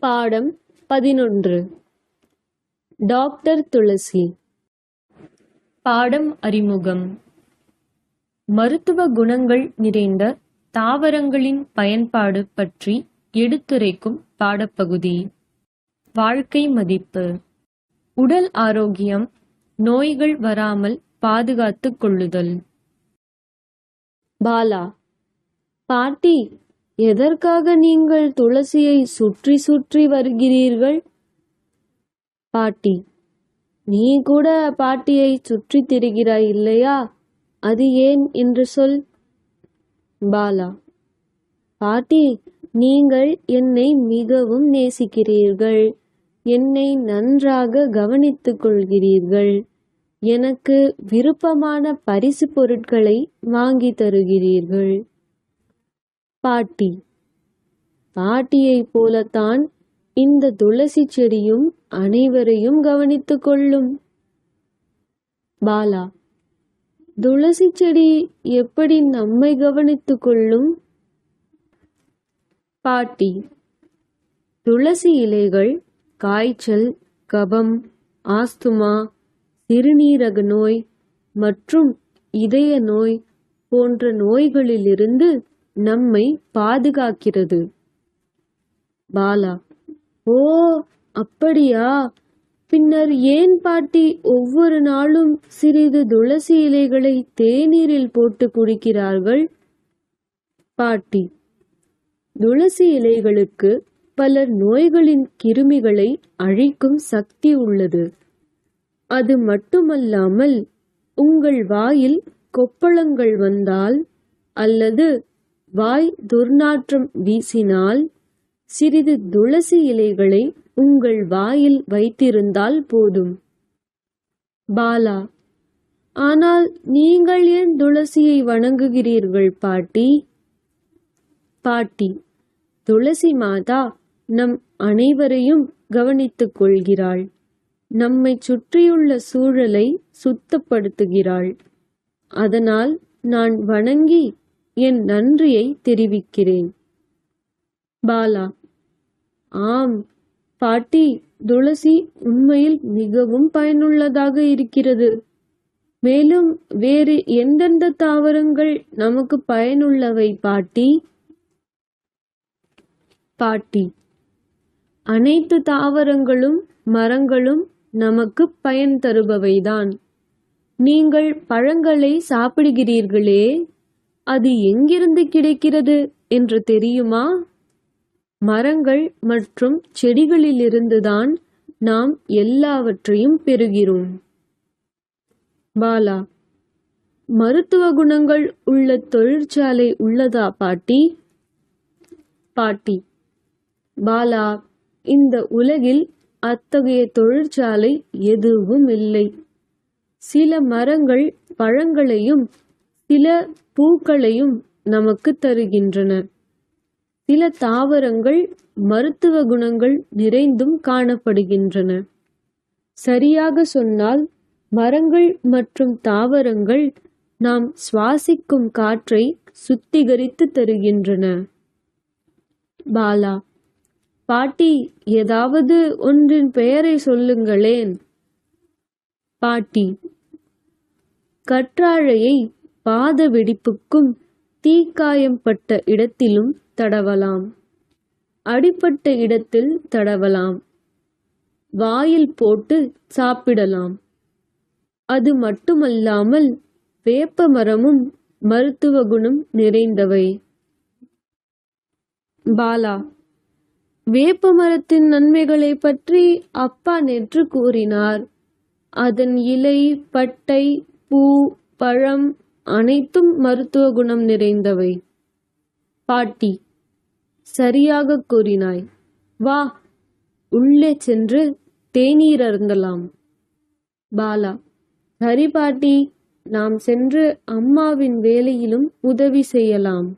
பாடம் பதினொன்று. டாக்டர் துளசி. பாடம் அறிமுகம். மருத்துவ குணங்கள் நிறைந்த தாவரங்களின் பயன்பாடு பற்றி எடுத்துரைக்கும் பாடப்பகுதி. வாழ்க்கை மதிப்பு. உடல் ஆரோக்கியம் நோய்கள் வராமல் பாதுகாத்துக் கொள்ளுதல். பாலா. பாட்டி எதற்காக நீங்கள் துளசியை சுற்றி சுற்றி வருகிறீர்கள்? பாட்டி நீ கூட பாட்டியை சுற்றி திரிகிறாய் இல்லையா? அது ஏன் என்று சொல். பாலா பாட்டி நீங்கள் என்னை மிகவும் நேசிக்கிறீர்கள். என்னை நன்றாக கவனித்துக் கொள்கிறீர்கள். எனக்கு விருப்பமான பரிசு பொருட்களை வாங்கி தருகிறீர்கள். பாட்டி. பாட்டியைப் போலத்தான் இந்த துளசி செடியும் அனைவரையும் கவனித்துக் கொள்ளும். பாலா. துளசி செடி எப்படி நம்மை கவனித்துக் கொள்ளும்? பாட்டி. துளசி இலைகள் காய்ச்சல் கபம் ஆஸ்துமா சிறுநீரக நோய் மற்றும் இதய நோய் போன்ற நோய்களிலிருந்து நம்மை பாதுகாக்கிறது. பாலா ஓ அப்படியா? பின்னர் ஏன் பாட்டி ஒவ்வொரு நாளும் சிறிது துளசி இலைகளை தேநீரில் போட்டு குடிக்கிறார்கள்? பாட்டி துளசி இலைகளுக்கு பல நோய்களின் கிருமிகளை அழிக்கும் சக்தி உள்ளது. அது மட்டுமல்லாமல் உங்கள் வாயில் கொப்பளங்கள் வந்தால் அல்லது வாய் துர்நாற்றம் வீசினால் சிறிது துளசி இலைகளை உங்கள் வாயில் வைத்திருந்தால் போதும். பாலா ஆனால் நீங்கள் ஏன் துளசியை வணங்குகிறீர்கள் பாட்டி? பாட்டி துளசி மாதா நம் அனைவரையும் கவனித்துக் கொள்கிறாள். நம்மை சுற்றியுள்ள சூழலை சுத்தப்படுத்துகிறாள். அதனால் நான் வணங்கி என் நன்றியை தெரிவிக்கிறேன். பாலா. ஆம் பாட்டி துளசி உண்மையில் மிகவும் பயனுள்ளதாக இருக்கிறது. மேலும் வேறு எந்தெந்த தாவரங்கள் நமக்கு பயனுள்ளவை பாட்டி? பாட்டி. அனைத்து தாவரங்களும் மரங்களும் நமக்கு பயன் தருபவைதான். நீங்கள் பழங்களை சாப்பிடுகிறீர்களே. அது எங்கிருந்து கிடைக்கிறது என்று தெரியுமா? மரங்கள் மற்றும் செடிகளிலிருந்துதான் நாம் எல்லாவற்றையும் பெறுகிறோம். பாலா மருத்துவ குணங்கள் உள்ள தொழிற்சாலை உள்ளதா பாட்டி? பாட்டி பாலா இந்த உலகில் அத்தகைய தொழிற்சாலை எதுவும் இல்லை. சில மரங்கள் பழங்களையும் சில பூக்களையும் நமக்கு தருகின்றன. சில தாவரங்கள் மருத்துவ குணங்கள் நிறைந்தும் காணப்படுகின்றன. சரியாக சொன்னால் மரங்கள் மற்றும் தாவரங்கள் நாம் சுவாசிக்கும் காற்றை சுத்திகரித்து தருகின்றன. பாலா பாட்டி ஏதாவது ஒன்றின் பெயரை சொல்லுங்களேன். பாட்டி கற்றாழையை பாத வெடிப்புக்கும் தீக்காயம் பட்ட இடத்திலும் தடவலாம். அடிப்பட்ட இடத்தில் தடவலாம். வாயில் போட்டு சாப்பிடலாம். அது மட்டுமல்லாமல் வேப்ப மரமும் மருத்துவ குணம் நிறைந்தவை. பாலா வேப்ப மரத்தின் நன்மைகளை பற்றி அப்பா நேற்று கூறினார். அதன் இலை பட்டை பூ பழம் அனைத்தும் மருத்துவ குணம் நிறைந்தவை. பாட்டி சரியாக கூறினாய். வா உள்ளே சென்று தேநீர் அருந்தலாம். பாலா சரி பாட்டி நாம் சென்று அம்மாவின் வேலையிலும் உதவி செய்யலாம்.